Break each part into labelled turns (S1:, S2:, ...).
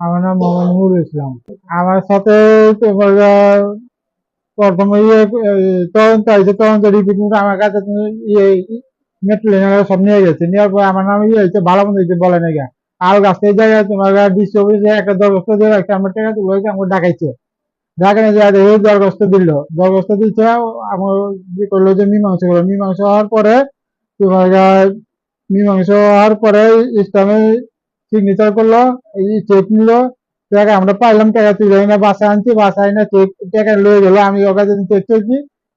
S1: আমার নাম মোহাম্মদ নুরুল ইসলাম। আমার সাথে প্রথমে ইয়ে এই তদন্ত হয়েছে তদন্ত রিপোর্ট নিয়ে আমার কাছে ইয়ে মেট্রো সব নিয়ে গেছে। নেওয়ার পর আমার নাম ইয়ে হয়েছে ভালো মন্দ হয়েছে বলে নাকি আর গাছ থেকে জায়গায় তোমার ডিসি অফিসে একটা দরখাস্ত দিয়ে রাখছে, আমার টাকা তুলে আমাকে ডাকাইছে। ডাকানে যায় দেখে দরখাস্ত দিল। দরখাস্ত দিচ্ছে আমার যে করল যে মীমাংসা করল। মীমাংসা হওয়ার পরে তোমার মীমাংসা হওয়ার পরে ইসলামে সিগনেচার করল এই চেক নিলো টাকা আমরা পাইলাম টাকা তুলে না বাসা আনছি বাসা আইনা চেক টাকা লয়ে গেল আমি ওর কাছে চেক চেয়েছি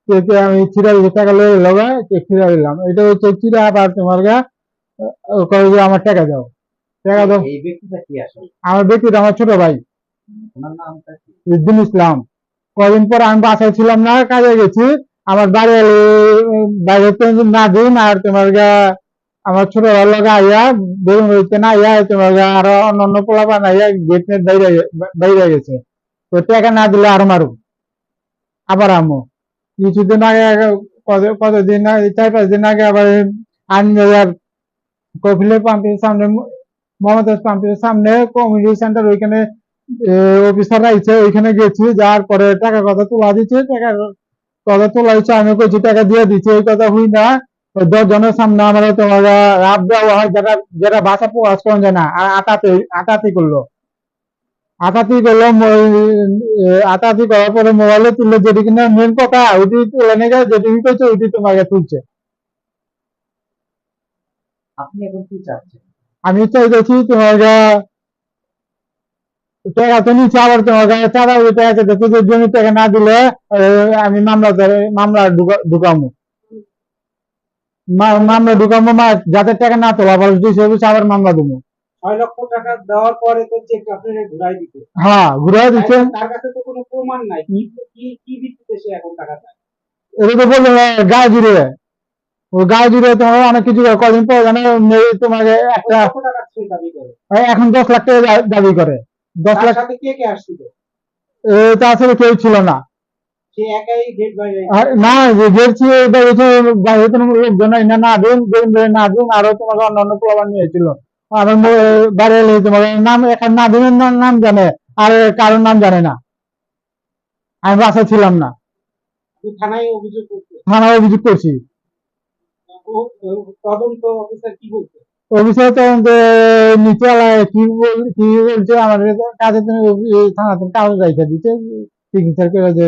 S1: চেকে আমি ছিড়া টাকা লয়ে গেল চেক ছিড়া দিলাম। এটা ওই চেক ছিড়া আবার তোমার গা যে আমার টাকা দাও। টাকা দাও।
S2: এই ব্যক্তিটা কি আসলে?
S1: আমার ব্যক্তিটা আমার ছোট ভাই। উদ্দিন ইসলাম। কদিন পর আমি বাসায় ছিলাম না কাজে গেছি। আমার বাড়ি বাইরে না দিন আর তোমার গা আমার ছোট লগা আইয়া বেগুন হইতে না আইয়া গা আরও অন্য অন্য পোলা বানাইয়া গেট নেট বাইরে গেছে। তো টাকা না দিলে আরও মারু আবার আমো। কিছুদিন আগে কতদিন আগে, চার পাঁচ দিন আগে আবার আনবাজার কপিলের পাম্পের সামনে, মমতাজ পাম্পের সামনে কমিউনিটি সেন্টার ওইখানে অফিসার আইছে, ওইখানে গেছি, যাওয়ার পরে টাকা কথা তোলা দিচ্ছে টাকা কথা তোলা দিচ্ছে আমি কইছি, টাকা দিয়ে দিচ্ছে এই কথা হই না। ওই দশ জনের সামনে আমার তোমার দেওয়া হয় যেটা যেটা ভাষা প্রকাশ যায় না আর আটাতে আটাতি করল। আটাতি করল আটাতি করার পরে মোবাইলে তুললো যেটি কিনা মেন কথা ওইটি তুলে নিয়ে গেছে যেটি কইছে ওইটি তোমাকে তুলছে।
S2: আপনি এখন কি চাচ্ছেন?
S1: আমি চাইতেছি তোমার গা টাকা তো নিচে আবার তোমার ওই টাকা চাইতেছি যে জমি টাকা না দিলে আমি মামলা ধরে মামলা ঢুকা- ঢুকামু। মামলা ঢুকামু মা যাতে টাকা না তোলা বলে ডিসি অফিসে আবার মামলা দেবো।
S3: ছয় লক্ষ টাকা দেওয়ার পরে তো চেক আপনি ঘুরাই দিতে
S1: হ্যাঁ ঘুরে দিচ্ছে।
S3: তার কাছে তো কোনো প্রমাণ নাই। কি কি কি ভিত্তিতে সে এখন টাকা
S1: এটা তো বলল গায়ে জুড়ে। ও গায়ে জুড়ে তোমার অনেক কিছু কদিন পর জানো তোমাকে একটা এই এখন দশ লাখ টাকা দাবি করে। দশ লাখ
S3: কে কে আসছিল?
S1: তাছাড়া কেউ ছিল না। না যে গেছি বাইরে বাইরে কোনো লোকজন না না দিন দিন দিন না দিন আরও তোমাকে অন্য অন্য প্রমাণ নিয়েছিল। আমার মো- তোমাকে নাম এখন না দিনের নাম নাম জানে আর কারোর নাম জানে না। আমি বাসায় ছিলাম না।
S3: থানায় অভিযোগ
S1: থানায় অভিযোগ করছি।
S3: ও- ও- তদন্ত অফিসার কি বলছে?
S1: নিচে কি কি বলছে আমাদের কাছে তুমি থানাতে কাগজ রাইখা সিগনেচার করে যে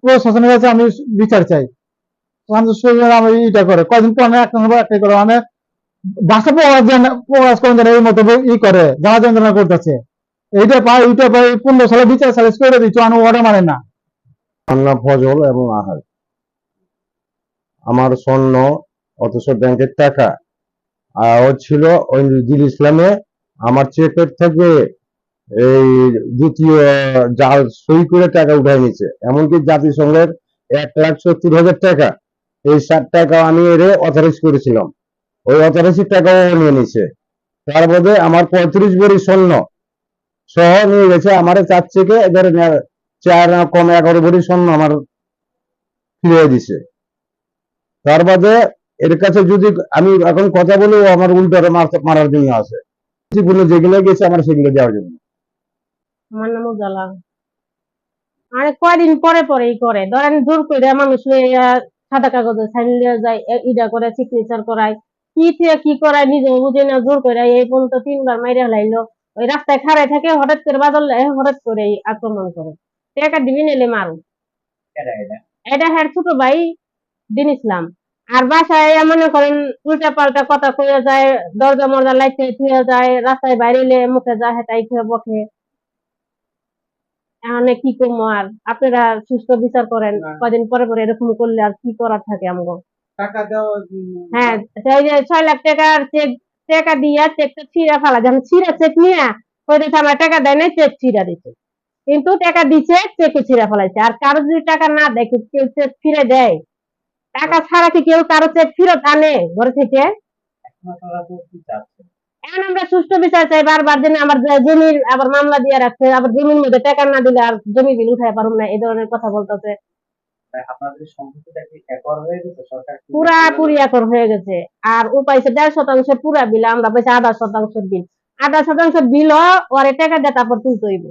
S1: প্রশাসনের কাছে আমি বিচার চাই। আমি করে। কদিন পর আমি একটা নম্বর একটা করে মানে ভাষা প্রকাশ করেন যেন এই মতো ই করে যারা যন্ত্রণা করতেছে। এইটা পাই এইটা পাই পনেরো সালে বিচার সালিস করে দিচ্ছ আমি ওটা মানে না।
S4: আমার ফজল এবং আহার। আমার স্বর্ণ, অথচ ব্যাংকের টাকা। ও ছিল ওই জিল ইসলামে, আমার চেকের থেকে এই দ্বিতীয় জাল সই করে টাকা উঠাই নিছে এমনকি জাতিসংঘের এক লাখ সত্তর হাজার টাকা, এই ষাট টাকা আমি এর অথরাইজ করেছিলাম। ওই অথরাইজ টাকাও নিয়ে নিছে তার মধ্যে আমার পঁয়ত্রিশ ভরি স্বর্ণ সহ নিয়ে গেছে। আমার চার থেকে ধরে চার কম এগারো ভরি স্বর্ণ আমার ফিরিয়ে দিছে তার বাদে এর কাছে যদি আমি এখন কথা বলি আমার উল্টো মারার জন্য আছে। যেগুলো গেছে আমার সেগুলো দেওয়ার জন্য।
S5: আমার কয়দিন পরে পরেই করে। ধরেন জোর করে মানুষ সাদা কাগজে সাইন যায় ইটা করে সিগনেচার করায়। কি থেকে কি করায় নিজে বুঝে না জোর করে এই পর্যন্ত তিনবার মাইরে ওই রাস্তায় থাকে হঠাৎ করে বাদল হঠাৎ করে আক্রমণ করে। টাকা দিবি নিলে মারু।
S2: এটা
S5: হ্যাঁ ছোট ভাই দিন ইসলাম। আর বাসায় মনে করেন উল্টা পাল্টা কথা কয়ে যায় দরজা মরজা লাইতে থুয়ে যায় রাস্তায় বাইরে মুখে যায় হেটাই খেয়ে বকে এখানে কি করব আর? আপনারা সুস্থ বিচার করেন। কদিন পরে পরে এরকম করলে আর কি করার থাকে আমগো?
S3: টাকা
S5: হ্যাঁ সেই যে ছয় লাখ টাকার চেক টাকা দিয়া চেকটা ছিঁড়া ফেলা। যখন ছিঁড়া চেক নিয়ে ওই আমার টাকা দেয় নাই চেক ছিঁড়া দিচ্ছে কিন্তু টাকা দিছে চেকে ছিঁড়ে ফেলাইছে। আর কারও যদি টাকা না দেয় কেউ কেউ চেক ফিরে দেয়। টাকা ছাড়া কি কেউ কারও চেক ফেরত আনে ঘর থেকে?
S2: এখন
S5: আমরা সুষ্ঠু বিচার চাই বারবার যেন আমার জমির আবার মামলা দিয়ে রাখছে আবার জমির মধ্যে টাকা না দিলে আর জমি বিল উঠাই পারুম না এই ধরনের কথা বলতেছে।
S2: একর হয়ে গেছে?
S5: আর ও পাইছে দেড় শতাংশ পুরা বিল আমরা পাইছি আধা শতাংশের বিল। আধা শতাংশ বিল ওরে টাকা দিয়ে তারপর তুলতে হইব।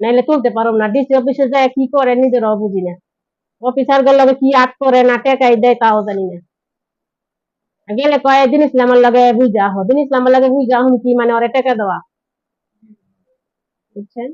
S5: নাইলে তুলতে পারব না। ডিসি অফিসে যায় কি করে নিজেরাও বুঝি না। অফিসারগুলো কি আট করে না টাকাই দেয় তাও জানি না। গেলে কয়, দিন ইসলামের লগে বুঝা হো দিন ইসলামের লগে বুঝা হন কি? মানে ওরে টাকা দেওয়া। বুঝছেন?